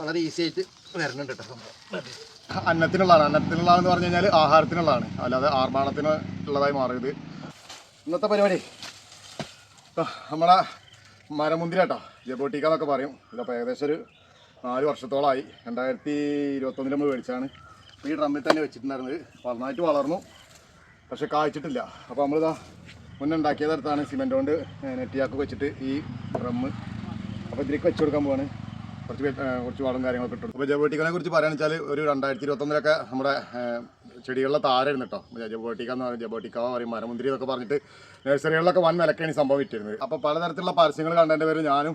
വളരെ ഈസി ആയിട്ട് വരുന്നുണ്ട് കേട്ടോ അന്നത്തിനുള്ളതാണ്. അന്നത്തിനുള്ളതെന്ന് പറഞ്ഞു കഴിഞ്ഞാൽ ആഹാരത്തിനുള്ളതാണ്. അല്ലാതെ ആർഭാണത്തിന് ഉള്ളതായി മാറിയത്. ഇന്നത്തെ പരിപാടി. നമ്മളെ മരമുന്തിരി കേട്ടോ ജബോട്ടിക്ക എന്നൊക്കെ പറയും. ഇതിപ്പോൾ ഏകദേശം ഒരു നാല് വർഷത്തോളമായി രണ്ടായിരത്തി ഇരുപത്തൊന്നിൽ നമ്മൾ മേടിച്ചാണ് ഈ ഡ്രമ്മിൽ തന്നെ വെച്ചിട്ടുണ്ടായിരുന്നത്. നന്നായിട്ട് വളർന്നു. പക്ഷെ കായ്ച്ചിട്ടില്ല. അപ്പോൾ നമ്മളിതാ മുന്നേ ഉണ്ടാക്കിയതെടുത്താണ് സിമെന്റ് കൊണ്ട് നെറ്റിയാക്ക് വെച്ചിട്ട് ഈ ഡ്രമ്മ്. അപ്പോൾ ഇതിലേക്ക് വെച്ചു കൊടുക്കാൻ പോവാണ്. കുറച്ച് കുറച്ച് വളം കാര്യങ്ങളൊക്കെ ഇട്ടു അപ്പോൾ ജബോട്ടിക്കനെ കുറിച്ച് പറയുകയാണെന്ന് വെച്ചാൽ ഒരു രണ്ടായിരത്തി ഇരുപത്തൊന്നിലൊക്കെ നമ്മുടെ ചെടികളിലെ താരായിരുന്നു കേട്ടോ. ജബോട്ടിക്ക എന്ന് പറയുന്നത് ജബോട്ടിക്ക പറയും മരമുന്തിരി എന്നൊക്കെ പറഞ്ഞിട്ട് നഴ്സറികളിലൊക്കെ വൻ വിലക്കാണ് സംഭവം വിറ്റിരുന്നത്. അപ്പോൾ പലതരത്തിലുള്ള പരസ്യങ്ങൾ കണ്ടതിന്റെ പേര് ഞാനും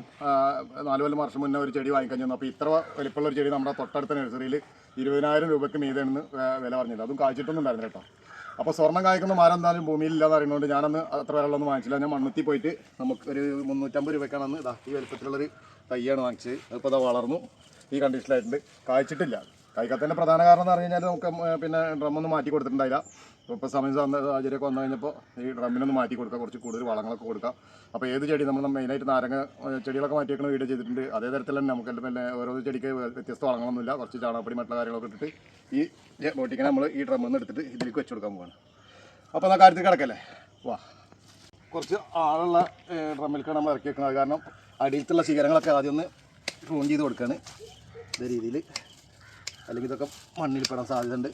നാല് കൊല്ലം വർഷം മുന്നേ ഒരു ചെടി വാങ്ങിക്കഴിഞ്ഞു അപ്പോൾ ഇത്ര വലിപ്പമുള്ള ഒരു ചെടി നമ്മുടെ തൊട്ടടുത്ത നഴ്സറിയിൽ ഇരുപതിനായിരം രൂപയ്ക്ക് മീതെന്ന് വില പറഞ്ഞില്ല അതും കാഴ്ചിട്ടൊന്നും ഉണ്ടായിരുന്നു കേട്ടോ. അപ്പോൾ സ്വർണം കായ്ക്കുന്ന മരം എന്തായാലും ഭൂമിയിൽ ഇല്ലാന്ന് അറിയുന്നതുകൊണ്ട് ഞാനന്ന് അത്ര വിലയുള്ളൊന്നും വാങ്ങിച്ചില്ല. ഞാൻ മണ്ണുത്തി പോയിട്ട് നമുക്ക് ഒരു മുന്നൂറ്റമ്പത് രൂപയ്ക്കാണെന്ന് ഇതാ ഈ വലുപ്പത്തിലുള്ളൊരു തയ്യാണ് വാങ്ങിച്ചത് അതിപ്പോൾ അത് വളർന്നു. ഈ കണ്ടീഷനിലായിട്ടുണ്ട് കായ്ച്ചിട്ടില്ല. കായ്ക്കാത്തതിന്റെ പ്രധാന കാരണം എന്ന് പറഞ്ഞു കഴിഞ്ഞാൽ നമുക്ക് പിന്നെ ഡ്രമ്മൊന്നും മാറ്റി കൊടുത്തിട്ടുണ്ടായില്ല. ഇപ്പോൾ സമയം സാഹചര്യമൊക്കെ വന്നു കഴിഞ്ഞപ്പോൾ ഈ ഡ്രമ്മിനൊന്ന് മാറ്റി കൊടുക്കുക കുറച്ച് കൂടുതൽ വളങ്ങളൊക്കെ കൊടുക്കുക അപ്പോൾ ഏത് ചെടി നമ്മൾ മെയിനായിട്ട് നാരങ്ങ ചെടികളൊക്കെ മാറ്റി വെക്കുന്ന വീഡിയോ ചെയ്തിട്ടുണ്ട്. അതേ തരത്തിൽ തന്നെ നമുക്ക് പിന്നെ ഓരോ ചെടിക്ക് വ്യത്യസ്ത വളങ്ങളൊന്നുമില്ല. കുറച്ച് ചാണകപ്പൊടി മറ്റുള്ള കാര്യങ്ങളൊക്കെ ഇട്ടിട്ട് ഈ ബോട്ടിക്കിനെ നമ്മൾ ഈ ഡ്രമ്മിൽ നിന്ന് എടുത്തിട്ട് ഇതിലേക്ക് വെച്ച് കൊടുക്കാൻ പോവാണ്. അപ്പോൾ എന്നാൽ കാര്യത്തിൽ കിടക്കല്ലേ? വാ. കുറച്ച് ആളുള്ള ഡ്രമ്മിലേക്കാണ് നമ്മൾ ഇറക്കി വെക്കുന്നത് കാരണം അടിയിലത്തുള്ള ശിഖരങ്ങളൊക്കെ ആദ്യം ഒന്ന് പ്രൂൺ ചെയ്ത് കൊടുക്കുകയാണ് ഇതേ രീതിയിൽ അല്ലെങ്കിൽ ഇതൊക്കെ മണ്ണിൽ പെടാൻ സാധ്യതയുണ്ട്.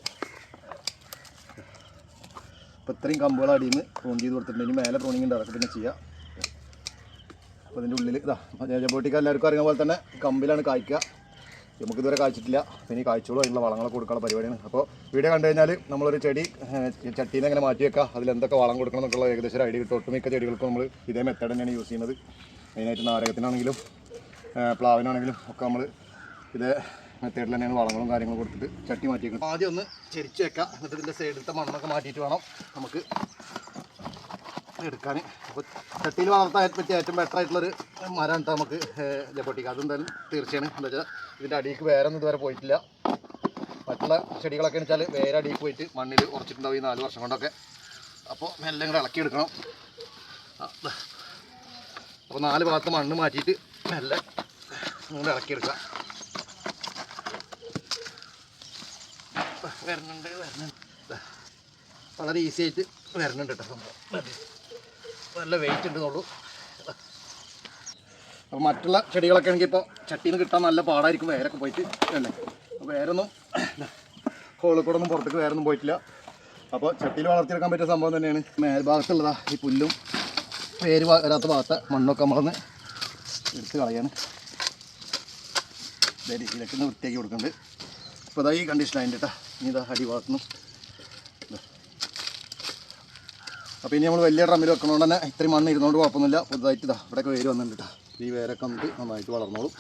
അപ്പോൾ ഇത്രയും കമ്പുകൾ അടിയിൽ നിന്ന് പ്രൂൺ ചെയ്ത് കൊടുത്തിട്ടുണ്ട്. ഇനി മേലെ പ്രൂണിങ് ഉണ്ട്. അതൊക്കെ പിന്നെ ചെയ്യാം. അപ്പോൾ അതിന്റെ ഉള്ളിൽ ഇതാ ജബോട്ടിക്ക് എല്ലാവർക്കും അറിയുന്ന പോലെ തന്നെ കമ്പിലാണ് കായ്ക്കുക. നമുക്കിതുവരെ കായ്ച്ചിട്ടില്ല. ഈ കായ്ച്ചോളും. അതിനുള്ള വളങ്ങളൊക്കെ കൊടുക്കാനുള്ള പരിപാടിയാണ്. അപ്പോൾ വീഡിയോ കണ്ടു കഴിഞ്ഞാൽ നമ്മളൊരു ചെടി ചട്ടിയിൽ അങ്ങനെ മാറ്റി വെക്കുക അതിൽ എന്തൊക്കെ വളം കൊടുക്കണം എന്നൊക്കെയുള്ള ഏകദേശം ഒരു ഐഡിയ കിട്ടും. ഒട്ടുമിക്ക ചെടികൾക്കും നമ്മൾ ഇതേ മെത്തേഡ് തന്നെയാണ് യൂസ് ചെയ്യുന്നത്. മെയിനായിട്ട് നാരകത്തിനാണെങ്കിലും പ്ലാവിനാണെങ്കിലും ഒക്കെ നമ്മൾ ഇതേ മെത്തേഡിൽ തന്നെയാണ് വളങ്ങളും കാര്യങ്ങളും കൊടുത്തിട്ട് ചട്ടി മാറ്റി ആദ്യം ഒന്ന് ചെരിച്ച് വെക്കാം. എന്നിട്ട് ഇതിന്റെ സൈഡിലത്തെ മണ്ണൊക്കെ മാറ്റിയിട്ട് വേണം നമുക്ക് എടുക്കാൻ. അപ്പോൾ ചട്ടിയിൽ വളർത്താൻ പറ്റിയ ഏറ്റവും ബെറ്റർ ആയിട്ടുള്ളൊരു മരമാണ് നമുക്ക് ലപ്പൊട്ടിക്കുക അതെന്തായാലും തീർച്ചയാണ്. എന്താ വെച്ചാൽ ഇതിന്റെ അടിയിലേക്ക് വേറെ ഒന്നും ഇതുവരെ പോയിട്ടില്ല. മറ്റുള്ള ചെടികളൊക്കെ എന്ന് വെച്ചാൽ വേറെ അടിയിൽ പോയിട്ട് മണ്ണിൽ ഉറച്ചിട്ടുണ്ടാവും ഈ നാല് വർഷം കൊണ്ടൊക്കെ. അപ്പോൾ മെല്ലെ ഇങ്ങോട്ട് ഇളക്കിയെടുക്കണം. അപ്പോൾ നാല് ഭാഗത്ത് മണ്ണ് മാറ്റിയിട്ട് നല്ല അങ്ങോട്ട് ഇളക്കിയെടുക്കാം. വരുന്നുണ്ട് വരുന്നുണ്ട് വളരെ ഈസി ആയിട്ട് വരുന്നുണ്ട് കേട്ടോ സംഭവം. നല്ല വെയിറ്റ് ഉണ്ടെന്നുള്ളൂ അപ്പോൾ മറ്റുള്ള ചെടികളൊക്കെ ആണെങ്കിൽ ഇപ്പോൾ ചട്ടിയിൽ നിന്ന് കിട്ടാൻ നല്ല പാടായിരിക്കും വേരൊക്കെ പോയിട്ട് അല്ലേ? അപ്പോൾ വേരൊന്നും ഹോളിൽ കൂടെ ഒന്നും പുറത്തേക്ക് വേറൊന്നും പോയിട്ടില്ല. അപ്പോൾ ചട്ടിയിൽ വളർത്തിയെടുക്കാൻ പറ്റിയ സംഭവം തന്നെയാണ്. മേൽഭാഗത്തുള്ളതാ ഈ പുല്ലും വ- വരാത്ത ഭാഗത്തെ മണ്ണൊക്കെ നമ്മളൊന്ന് എടുത്ത് കളയാണ്. ഇതേ രീതിയിലൊക്കെ ഒന്ന് വൃത്തിയാക്കി കൊടുക്കുന്നുണ്ട് അപ്പോൾ ഇതാ ഈ കണ്ടീഷനായിട്ട് കേട്ടോ ഇനി ഇതാ അടിഭാഗത്തുനിന്ന് അപ്പോൾ ഇനി നമ്മൾ വലിയ ഡ്രമ്മിൽ വെക്കണോണ്ട് തന്നെ ഇത്രയും മണ്ണ് ഇരുന്നോണ്ട് കുഴപ്പമൊന്നുമില്ല. പുതുതായിട്ട് ഇതാ ഇവിടെയൊക്കെ വേര് വന്നിട്ടുണ്ട് കേട്ടോ ഈ വേരൊക്കെ വന്നിട്ട് നന്നായിട്ട് വളർന്നോളും.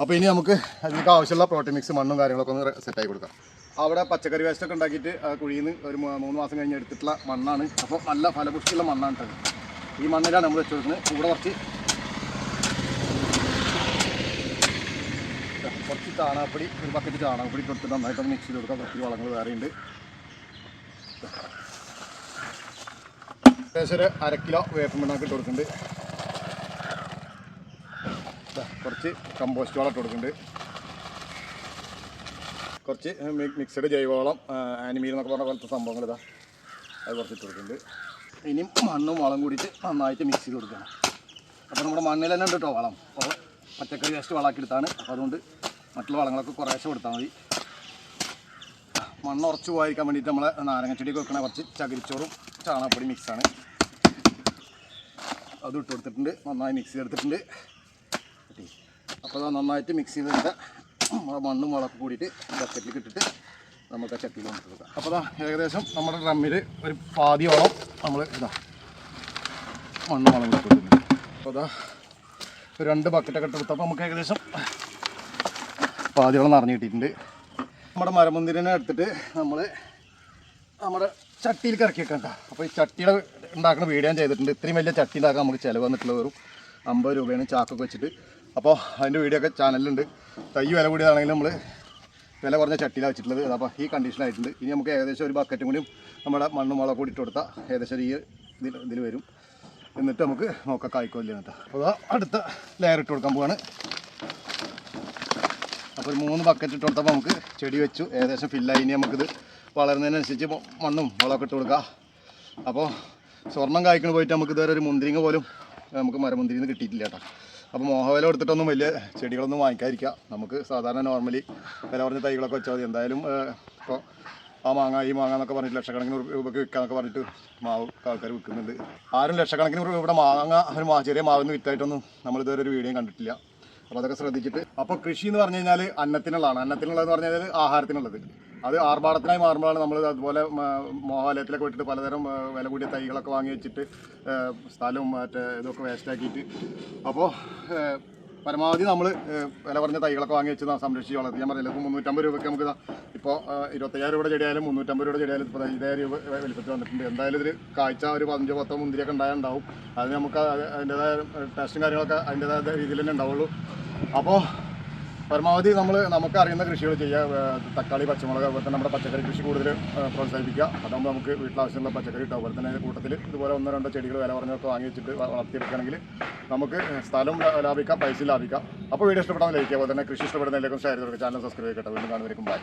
അപ്പോൾ ഇനി നമുക്ക് അതിനൊക്കെ ആവശ്യമുള്ള പ്രോട്ടീൻ മിക്സ് മണ്ണും കാര്യങ്ങളൊക്കെ ഒന്ന് സെറ്റാക്കി കൊടുക്കാം. അവിടെ പച്ചക്കറി വേസ്റ്റൊക്കെ ഉണ്ടാക്കിയിട്ട് കുഴിയിൽ നിന്ന് ഒരു മൂന്ന് മാസം കഴിഞ്ഞ് എടുത്തിട്ടുള്ള മണ്ണാണ്. അപ്പോൾ നല്ല ഫലപുഷ്ടിയുള്ള മണ്ണാണ് കേട്ടോ ഇത്. ഈ മണ്ണിലാണ് നമ്മൾ വെച്ച് കൊടുക്കുന്നത് കുറച്ച്. കുറച്ച് ചാണകപ്പൊടി ഒരു ബക്കറ്റ് ചാണകപ്പൊടി കൊടുത്തിട്ട് നന്നായിട്ട് മിക്സ് ചെയ്ത് കൊടുക്കാം. കുറച്ച് വളങ്ങൾ വേറെയുണ്ട് ഏകദേശം ഒരു അര കിലോ വേപ്പ് മണ്ണാക്കി കൊടുക്കുന്നുണ്ട് കുറച്ച് കമ്പോസ്റ്റ് വളം ഇട്ട് കൊടുക്കുന്നുണ്ട് കുറച്ച് മിക്സഡ് ജൈവവളം ആനിമീൽ എന്നൊക്കെ പറഞ്ഞ പോലത്തെ സംഭവങ്ങൾ ഇതാ. അത് കുറച്ച് ഇട്ട് കൊടുക്കുന്നുണ്ട് ഇനിയും മണ്ണും വളം കൂടിയിട്ട് നന്നായിട്ട് മിക്സ് ചെയ്ത് കൊടുക്കണം. അപ്പോൾ നമ്മുടെ മണ്ണിൽ തന്നെ ഉണ്ട് കേട്ടോ വളം. അപ്പോൾ പച്ചക്കറി വേസ്റ്റ് വളമാക്കി എടുത്താണ്. അപ്പോൾ അതുകൊണ്ട് മറ്റുള്ള വളങ്ങളൊക്കെ കുറേശ്ശെ കൊടുത്താൽ മതി. മണ്ണ് ഉറച്ചു പോകാതിരിക്കാൻ വേണ്ടിയിട്ട് നമ്മൾ നാരങ്ങ ചെടിക്ക് വെക്കണ കുറച്ച് ചകിരിച്ചോറും ചാണകപ്പൊടി മിക്സാണ് അത് ഇട്ട് കൊടുത്തിട്ടുണ്ട്. നന്നായി മിക്സ് ചെയ്തെടുത്തിട്ടുണ്ട് അപ്പോൾ അത് നന്നായിട്ട് മിക്സ് ചെയ്തെടുത്ത നമ്മളെ മണ്ണും വളമൊക്കെ കൂടിയിട്ട് ബക്കറ്റിൽ ഇട്ടിട്ട് നമുക്ക് ആ ചട്ടിയിൽ കൊടുക്കാം. അപ്പോൾ ഏകദേശം നമ്മുടെ ഡ്രമ്മിൽ ഒരു പാതി വളം നമ്മൾ ഇതാ. മണ്ണ് വളം കൊടുത്തിട്ടുണ്ട് അപ്പോൾ അതാ ഒരു രണ്ട് ബക്കറ്റൊക്കെ ഇട്ട് കൊടുത്തപ്പോൾ നമുക്ക് ഏകദേശം പാതി വളം നിറഞ്ഞു കിട്ടിയിട്ടുണ്ട്. നമ്മുടെ മരമുന്തിരിനെ എടുത്തിട്ട് നമ്മൾ നമ്മുടെ ചട്ടിയിൽ ഇറക്കി വെക്കണ്ട അപ്പോൾ ഈ ചട്ടിയുടെ ഉണ്ടാക്കുന്ന വീഡിയോ ഞാൻ ചെയ്തിട്ടുണ്ട്. ഇത്രയും വലിയ ചട്ടി ഉണ്ടാക്കാൻ നമുക്ക് ചിലവ് വന്നിട്ടുള്ള വെറും അമ്പത് രൂപയാണ് ചാക്കൊക്കെ വെച്ചിട്ട്. അപ്പോൾ അതിന്റെ വീഡിയോ ഒക്കെ ചാനലിലുണ്ട് തൈ വില കൂടിയതാണെങ്കിലും നമ്മൾ വില കുറഞ്ഞ ചട്ടിയിലാണ് വെച്ചിട്ടുള്ളത്. അപ്പോൾ ഈ കണ്ടീഷനായിട്ടുണ്ട് ഇനി നമുക്ക് ഏകദേശം ഒരു ബക്കറ്റും കൂടിയും നമ്മുടെ മണ്ണും മുളക് കൂടി ഇട്ട് കൊടുത്താൽ ഏകദേശം ഈ ഇതിൽ വരും. എന്നിട്ട് നമുക്ക് നോക്കാം കായ്ക്കോല്ല എന്നിട്ട് അപ്പോൾ അടുത്ത ലെയർ ഇട്ട് കൊടുക്കാൻ പോവാണ്. അപ്പോൾ ഒരു മൂന്ന് ബക്കറ്റ് ഇട്ട് കൊടുത്തപ്പോൾ നമുക്ക് ചെടി വെച്ചു. ഏകദേശം ഫില്ലായി ഇനി നമുക്കിത് വളരുന്നതിനനുസരിച്ച് മണ്ണും വളമൊക്കെ ഇട്ട് കൊടുക്കുക അപ്പോൾ സ്വർണം കായ്ക്കണ പോയിട്ട് നമുക്ക് ഇതുവരെ ഒരു മുന്തിരിങ്ങ പോലും നമുക്ക് മരമുന്തിരിന്ന് കിട്ടിയിട്ടില്ല കേട്ടോ. അപ്പോൾ മോഹവില എടുത്തിട്ടൊന്നും വലിയ ചെടികളൊന്നും വാങ്ങിക്കാതിരിക്കുക. നമുക്ക് സാധാരണ നോർമലി വില പറഞ്ഞ തൈകളൊക്കെ വെച്ചാൽ മതി. എന്തായാലും ഇപ്പോൾ ആ മാങ്ങ ഈ മാങ്ങ എന്നൊക്കെ പറഞ്ഞിട്ട് ലക്ഷക്കണക്കിന് രൂപ- രൂപയ്ക്ക് വിൽക്കാന്നൊക്കെ പറഞ്ഞിട്ട് മാവ് ആൾക്കാർ വിൽക്കുന്നുണ്ട്. ആരും ലക്ഷക്കണക്കിന് രൂപ ഇവിടെ മാങ്ങ ഒരു മാ ചെറിയ മാവിന്ന് വിറ്റായിട്ടൊന്നും നമ്മൾ ഇതുവരെ ഒരു വീഡിയോ കണ്ടിട്ടില്ല. അപ്പോൾ അതൊക്കെ ശ്രദ്ധിച്ചിട്ട്. അപ്പോൾ കൃഷി എന്ന് പറഞ്ഞു കഴിഞ്ഞാൽ അന്നത്തിനുള്ളതാണ്. അന്നത്തിനുള്ളതെന്ന് പറഞ്ഞു കഴിഞ്ഞാൽ ആഹാരത്തിനുള്ളത്. അത് ആർഭാടത്തിനായി മാറുമ്പോഴാണ് നമ്മൾ അതുപോലെ മോഹാലയത്തിലൊക്കെ വിട്ടിട്ട് പലതരം വില കൂടിയ തൈകളൊക്കെ വാങ്ങി വെച്ചിട്ട് സ്ഥലവും മറ്റേ ഇതൊക്കെ വേസ്റ്റാക്കിയിട്ട് അപ്പോൾ പരമാവധി നമ്മൾ വില കുറഞ്ഞ തൈകളൊക്കെ വാങ്ങി വെച്ച് സംരക്ഷിച്ച് വളർത്തി. ഞാൻ പറഞ്ഞില്ല ഇപ്പോൾ മുന്നൂറ്റമ്പത് രൂപയ്ക്ക് നമുക്ക് ഇപ്പോൾ ഇരുപത്തയ്യായിരം രൂപയുടെ ചെടിയായാലും മുന്നൂറ്റമ്പത് രൂപയുടെ ചെടിയായാലും ഇപ്പോൾ ഇതേ രൂപ വലിപ്പത്തിൽ വന്നിട്ടുണ്ട്. എന്തായാലും ഇതിൽ കാഴ്ച ഒരു പതിനഞ്ചോ പത്തോ മുന്തിരിയൊക്കെ ഉണ്ടായാൽ ഉണ്ടാവും. അത് നമുക്ക് അത് അതിന്റെതായ ടെസ്റ്റും കാര്യങ്ങളൊക്കെ അതിന്റെതായ രീതിയിൽ തന്നെ ഉണ്ടാവുള്ളൂ. അപ്പോൾ പരമാവധി നമ്മൾ നമുക്ക് അറിയുന്ന കൃഷികൾ ചെയ്യുക. തക്കാളി പച്ചമുളക് അതുപോലെ തന്നെ നമ്മുടെ പച്ചക്കറി കൃഷി കൂടുതൽ പ്രോത്സാഹിപ്പിക്കുക. അതാകുമ്പോൾ നമുക്ക് വീട്ടിലാവശ്യമുള്ള പച്ചക്കറി കിട്ടും. അതുപോലെ തന്നെ കൂട്ടത്തിൽ ഇതുപോലെ ഒന്നോ രണ്ടോ ചെടികൾ വില പറഞ്ഞൊക്കെ വാങ്ങി വെച്ചിട്ട് വളർത്തിയെടുക്കുകയാണെങ്കിൽ നമുക്ക് സ്ഥലം ലാഭിക്കാം പൈസ ലാഭിക്കാം. അപ്പോൾ വീഡിയോ ഇഷ്ടപ്പെടാൻ ലഭിക്കുക അതുപോലെ തന്നെ കൃഷി ഇഷ്ടപ്പെടുന്നതിലേക്കും ഷെയർ ചാനൽ സബ്സ്ക്രൈബ് ചെയ്യട്ടെ വീണ്ടും കാണുന്നവർക്കും ബൈ